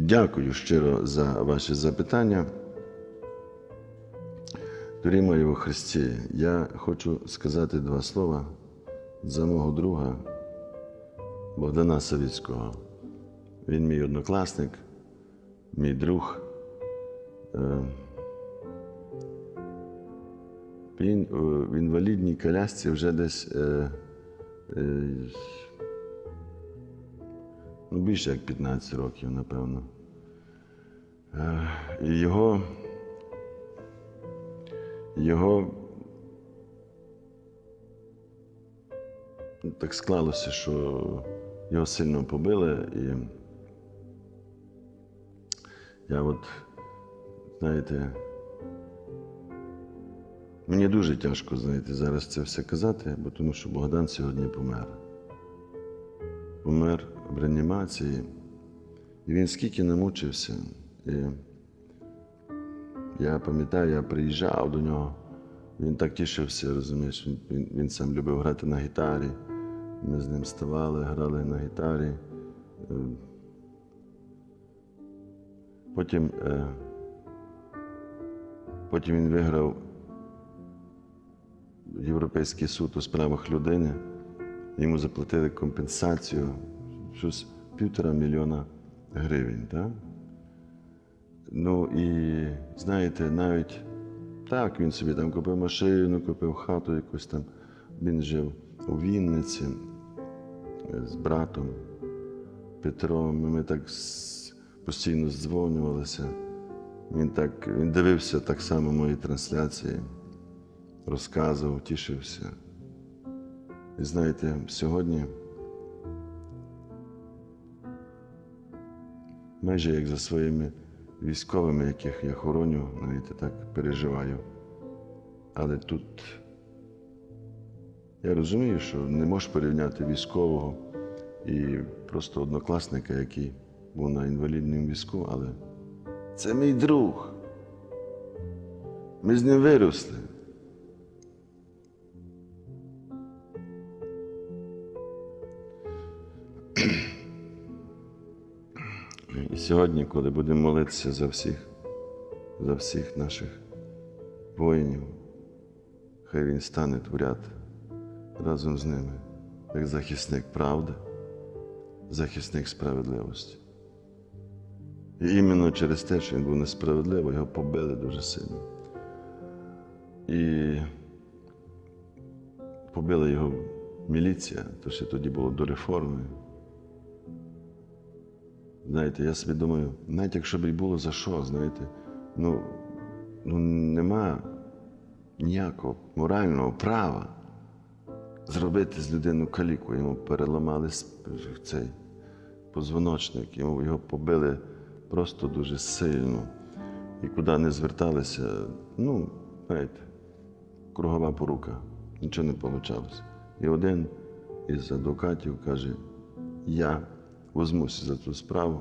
Дякую щиро за ваші запитання. Дорогі мої у Христі, я хочу сказати два слова за мого друга Богдана Савіцького. Він мій однокласник, мій друг. Е, Він е, в інвалідній колясці вже десь е, ну, більше як 15 років, напевно. Е, І його, його так склалося, що його сильно побили, і я от, знаєте, мені дуже тяжко, знаєте, зараз це все казати, бо тому що Богдан сьогодні помер. Помер в реанімації. І він скільки намучився. І я пам'ятаю, я приїжджав до нього, він так тішився, розумієш, він, він, він сам любив грати на гітарі. Ми з ним ставали, грали на гітарі. Е, Потім, е, потім він виграв Європейський суд у справах людини. Йому заплатили компенсацію щось півтора мільйона гривень. Так? Ну і знаєте, навіть так, він собі там купив машину, купив хату якусь там. Він жив у Вінниці е, з братом Петром. Ми так постійно здзвонювалися. Він так він дивився так само мої трансляції, розказував, тішився. І знаєте, сьогодні майже як за своїми військовими, яких я хороню, знаєте, так переживаю. Але тут я розумію, що не можеш порівняти військового і просто однокласника, який був на інвалідному візку, але це мій друг. Ми з ним виросли. І сьогодні, коли будемо молитися за всіх, за всіх наших воїнів, хай він стане в ряд разом з ними, як захисник правди, захисник справедливості. І іменно через те, що він був несправедливий, його побили дуже сильно. І побила його міліція, то ще тоді було до реформи. Знаєте, я собі думаю, навіть якщо б і було за що, знаєте, ну, ну нема ніякого морального права зробити з людину каліку. Йому переламали цей позвоночник, йому його побили просто дуже сильно. І куди не зверталися, ну, знаєте, кругова порука, нічого не вийшло. І один із адвокатів каже: я возьмуся за цю справу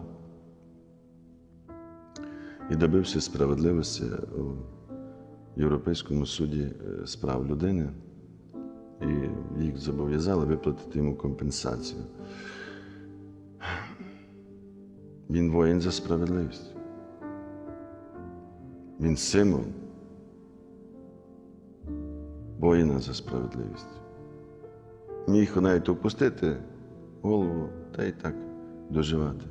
і добився справедливості у Європейському суді е, з прав людини, і їх зобов'язали виплатити йому компенсацію. Він воїн за справедливість. Він символ воїна за справедливість. Міг навіть опустити голову та й так доживати.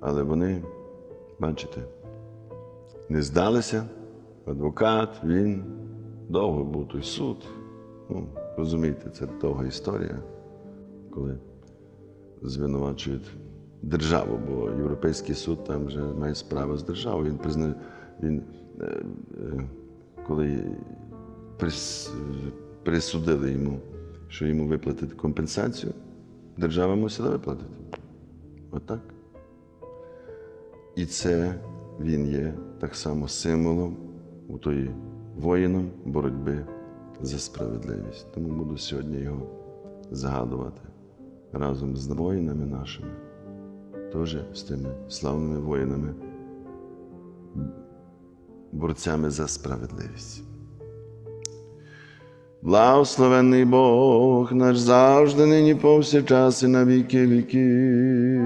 Але вони, бачите, не здалися. Адвокат, він довго був той суд. Ну, розумієте, це довга історія, коли звинувачують державу, бо Європейський суд там вже має справу з державою. Він признає, він, е, е, коли прис, присудили йому, що йому виплатити компенсацію, держава мусила виплатити. Отак. І це він є так само символом у тої воїном боротьби за справедливість. Тому буду сьогодні його згадувати разом з воїнами нашими, теж з тими славними воїнами, борцями за справедливість. Благословений Бог наш завжди, нині повсякчас і на віки віків.